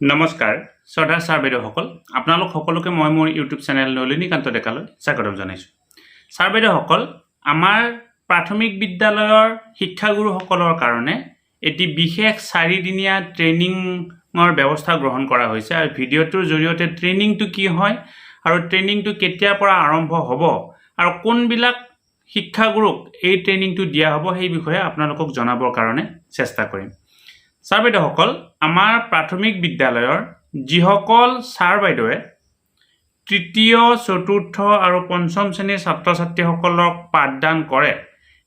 নমস্কাৰ শ্ৰদ্ধা ছাৰ বাইদেউসকল আপোনালোক সকলোকে মই মোৰ ইউটিউব চেনেল নলিনীকান্ত ডেকালৈ স্বাগতম জনাইছোঁ। ছাৰ বাইদেউসকল আমাৰ প্ৰাথমিক বিদ্যালয়ৰ শিক্ষাগুৰুসকলৰ কাৰণে এটি বিশেষ চাৰিদিনীয়া ট্ৰেইনিঙৰ ব্যৱস্থা গ্ৰহণ কৰা হৈছে আৰু ভিডিঅ'টোৰ জৰিয়তে ট্ৰেইনিংটো কি হয় আৰু ট্ৰেইনিংটো কেতিয়াৰ পৰা আৰম্ভ হ'ব আৰু কোনবিলাক শিক্ষাগুৰুক এই ট্ৰেইনিংটো দিয়া হ'ব সেই বিষয়ে আপোনালোকক জনাবৰ কাৰণে চেষ্টা কৰিম। ছাৰ বাইদেউসকল আমাৰ প্ৰাথমিক বিদ্যালয়ৰ যিসকল ছাৰ বাইদেৱে তৃতীয় চতুৰ্থ আৰু পঞ্চম শ্ৰেণীৰ ছাত্ৰ ছাত্ৰীসকলক পাঠদান কৰে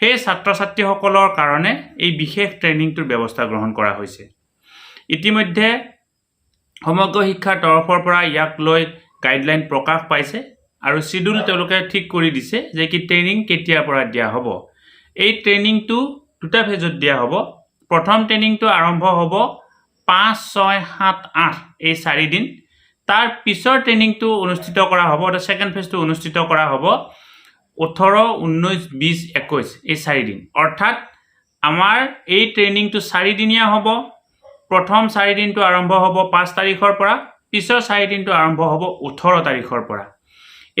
সেই ছাত্ৰ ছাত্ৰীসকলৰ কাৰণে এই বিশেষ ট্ৰেইনিংটোৰ ব্যৱস্থা গ্ৰহণ কৰা হৈছে। ইতিমধ্যে সমগ্ৰ শিক্ষাৰ তৰফৰ পৰা ইয়াক লৈ গাইডলাইন প্ৰকাশ পাইছে আৰু চিডিউল তেওঁলোকে ঠিক কৰি দিছে যে কি ট্ৰেইনিং কেতিয়াৰ পৰা দিয়া হ'ব। এই ট্ৰেইনিংটো দুটা ফেজত দিয়া হ'ব। প্ৰথম ট্ৰেইনিংটো আৰম্ভ হ'ব পাঁচ ছয় সাত আঠ এই চাৰিদিন তাৰ পিছৰ ট্ৰেইনিংটো অনুষ্ঠিত কৰা হ'ব অৰ্থাৎ ছেকেণ্ড ফেজটো অনুষ্ঠিত কৰা হ'ব ওঠৰ ঊনৈছ বিছ একৈছ এই চাৰিদিন অৰ্থাৎ আমাৰ এই ট্ৰেইনিংটো চাৰিদিনীয়া হ'ব। প্ৰথম চাৰিদিনটো আৰম্ভ হ'ব পাঁচ তাৰিখৰ পৰা পিছৰ চাৰিদিনটো আৰম্ভ হ'ব ওঠৰ তাৰিখৰ পৰা।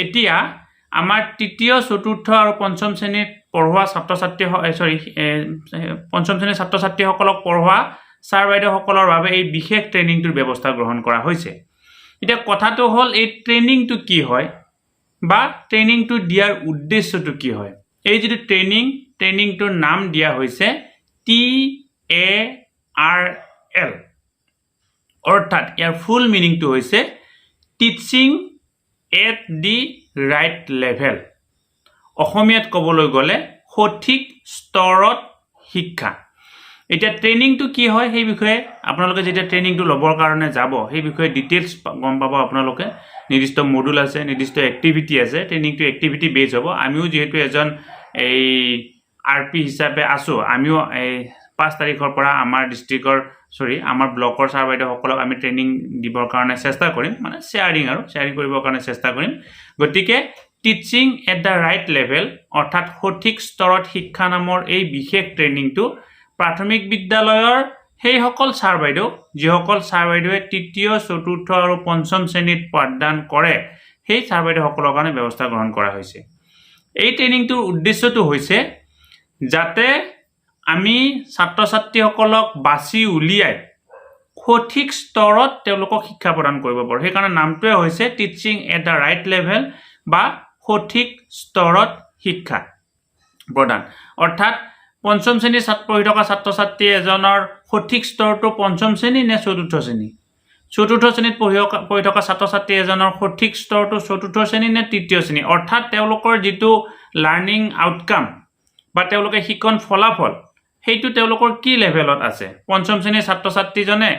এতিয়া আমাৰ তৃতীয় চতুৰ্থ আৰু পঞ্চম শ্ৰেণীত পঢ়োৱা ছাত্ৰ ছাত্ৰী চৰি পঞ্চম শ্ৰেণীৰ ছাত্ৰ ছাত্ৰীসকলক পঢ়োৱা ছাৰ বাইদেউসকলৰ বাবে এই বিশেষ ট্ৰেইনিংটোৰ ব্যৱস্থা গ্ৰহণ কৰা হৈছে। এতিয়া কথাটো হ'ল, এই ট্ৰেইনিংটো কি হয় বা ট্ৰেইনিংটো দিয়াৰ উদ্দেশ্যটো কি হয়? এই যিটো ট্ৰেইনিং, ট্ৰেইনিংটোৰ নাম দিয়া হৈছে টি এ আৰ এল অৰ্থাৎ ইয়াৰ ফুল মিনিংটো হৈছে, teaching at the right level. অসমীয়াত ক'বলৈ গ'লে সঠিক স্তৰত শিক্ষা। এতিয়া ট্ৰেইনিংটো কি হয় সেই বিষয়ে আপোনালোকে যেতিয়া ট্ৰেইনিংটো ল'বৰ কাৰণে যাব সেই বিষয়ে ডিটেইলছ গম পাব আপোনালোকে। নিৰ্দিষ্ট মডুল আছে নিৰ্দিষ্ট এক্টিভিটি আছে ট্ৰেইনিংটো এক্টিভিটি বেছ হ'ব। আমিও যিহেতু এজন এই আৰ পি হিচাপে আছোঁ আমিও এই পাঁচ তাৰিখৰ পৰা আমাৰ ডিষ্ট্ৰিক্টৰ চৰি আমাৰ ব্লকৰ ছাৰ বাইদেউসকলক আমি ট্ৰেইনিং দিবৰ কাৰণে চেষ্টা কৰিম মানে শ্বেয়াৰিং আৰু শ্বেয়াৰিং কৰিবৰ কাৰণে চেষ্টা কৰিম। গতিকে teaching at the right level অৰ্থাৎ সঠিক স্তৰত শিক্ষা নামৰ এই বিশেষ ট্ৰেইনিংটো প্ৰাথমিক বিদ্যালয়ৰ সেইসকল ছাৰ বাইদেউ, যিসকল ছাৰ বাইদেৱে তৃতীয়, চতুৰ্থ আৰু পঞ্চম শ্ৰেণীত পাঠদান কৰে, সেই ছাৰ বাইদেউসকলৰ কাৰণে ব্যৱস্থা গ্ৰহণ কৰা হৈছে। এই ট্ৰেইনিংটোৰ উদ্দেশ্যটো হৈছে যাতে আমি ছাত্ৰ ছাত্ৰীসকলক বাছি উলিয়াই সঠিক স্তৰত তেওঁলোকক শিক্ষা প্ৰদান কৰিব পাৰোঁ। সেইকাৰণে নামটোৱে হৈছে teaching at the right level বা সঠিক স্তৰত শিক্ষা। প্ৰদান অৰ্থাৎ পঞ্চম শ্ৰেণীৰ ছাত্ৰ পঢ়ি থকা ছাত্ৰ ছাত্ৰী এজনৰ সঠিক স্তৰটো পঞ্চম শ্ৰেণী নে চতুৰ্থ শ্ৰেণী? চতুৰ্থ শ্ৰেণীত পঢ়ি পঢ়ি থকা ছাত্ৰ ছাত্ৰী এজনৰ সঠিক স্তৰটো চতুৰ্থ শ্ৰেণী নে তৃতীয় শ্ৰেণী? অৰ্থাৎ তেওঁলোকৰ যিটো লাৰ্ণিং আউটকাম বা তেওঁলোকে শিকন ফলাফল সেইটো তেওঁলোকৰ কি লেভেলত আছে? পঞ্চম শ্ৰেণীৰ ছাত্ৰ ছাত্ৰীজনে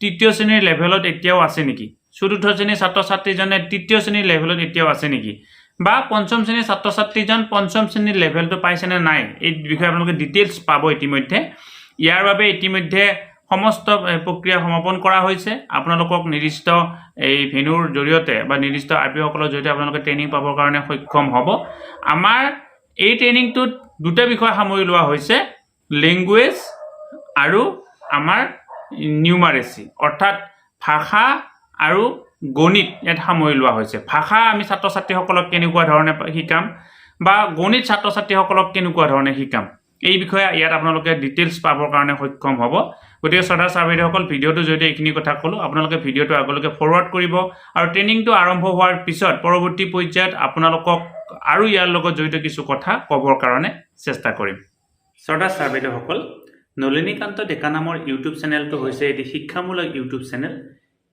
তৃতীয় শ্ৰেণীৰ লেভেলত এতিয়াও আছে নেকি? চতুৰ্থ শ্ৰেণীৰ ছাত্ৰ ছাত্ৰীজনে তৃতীয় শ্ৰেণীৰ লেভেলত এতিয়াও আছে নেকি? বা পঞ্চম শ্ৰেণীৰ ছাত্ৰ ছাত্ৰীজন পঞ্চম শ্ৰেণীৰ লেভেলটো পাইছেনে নাই? এই বিষয়ে আপোনালোকে ডিটেইলছ পাব ইতিমধ্যে। ইয়াৰ বাবে ইতিমধ্যে সমস্ত প্ৰক্ৰিয়া সমাপন কৰা হৈছে। আপোনালোকক নিৰ্দিষ্ট এই ভেনুৰ জৰিয়তে বা নিৰ্দিষ্ট আৰ পিসকলৰ জৰিয়তে আপোনালোকে ট্ৰেইনিং পাবৰ কাৰণে সক্ষম হ'ব। আমাৰ এই ট্ৰেইনিংটোত দুটা বিষয় সামৰি লোৱা হৈছে লেংগুৱেজ আৰু আমাৰ নিউমাৰেচি অৰ্থাৎ ভাষা আৰু গণিত ইয়াত সামৰি লোৱা হৈছে। ভাষা আমি ছাত্ৰ ছাত্ৰীসকলক কেনেকুৱা ধৰণে শিকাম বা গণিত ছাত্ৰ ছাত্ৰীসকলক কেনেকুৱা ধৰণে শিকাম? এই বিষয়ে ইয়াত আপোনালোকে ডিটেইলছ পাবৰ কাৰণে সক্ষম হ'ব। গতিকে শ্ৰদ্ধা ছাৰ বাইদেউসকল ভিডিঅ'টোৰ জৰিয়তে এইখিনি কথা ক'লোঁ আপোনালোকে ভিডিঅ'টো আগলৈকে ফৰৱাৰ্ড কৰিব আৰু ট্ৰেইনিংটো আৰম্ভ হোৱাৰ পিছত পৰৱৰ্তী পৰ্যায়ত আপোনালোকক আৰু ইয়াৰ লগত জড়িত কিছু কথা ক'বৰ কাৰণে চেষ্টা কৰিম। শ্ৰদ্ধা ছাৰ বাইদেউসকল নলিনীকান্ত ডেকা নামৰ ইউটিউব চেনেলটো হৈছে এটি শিক্ষামূলক ইউটিউব চেনেল।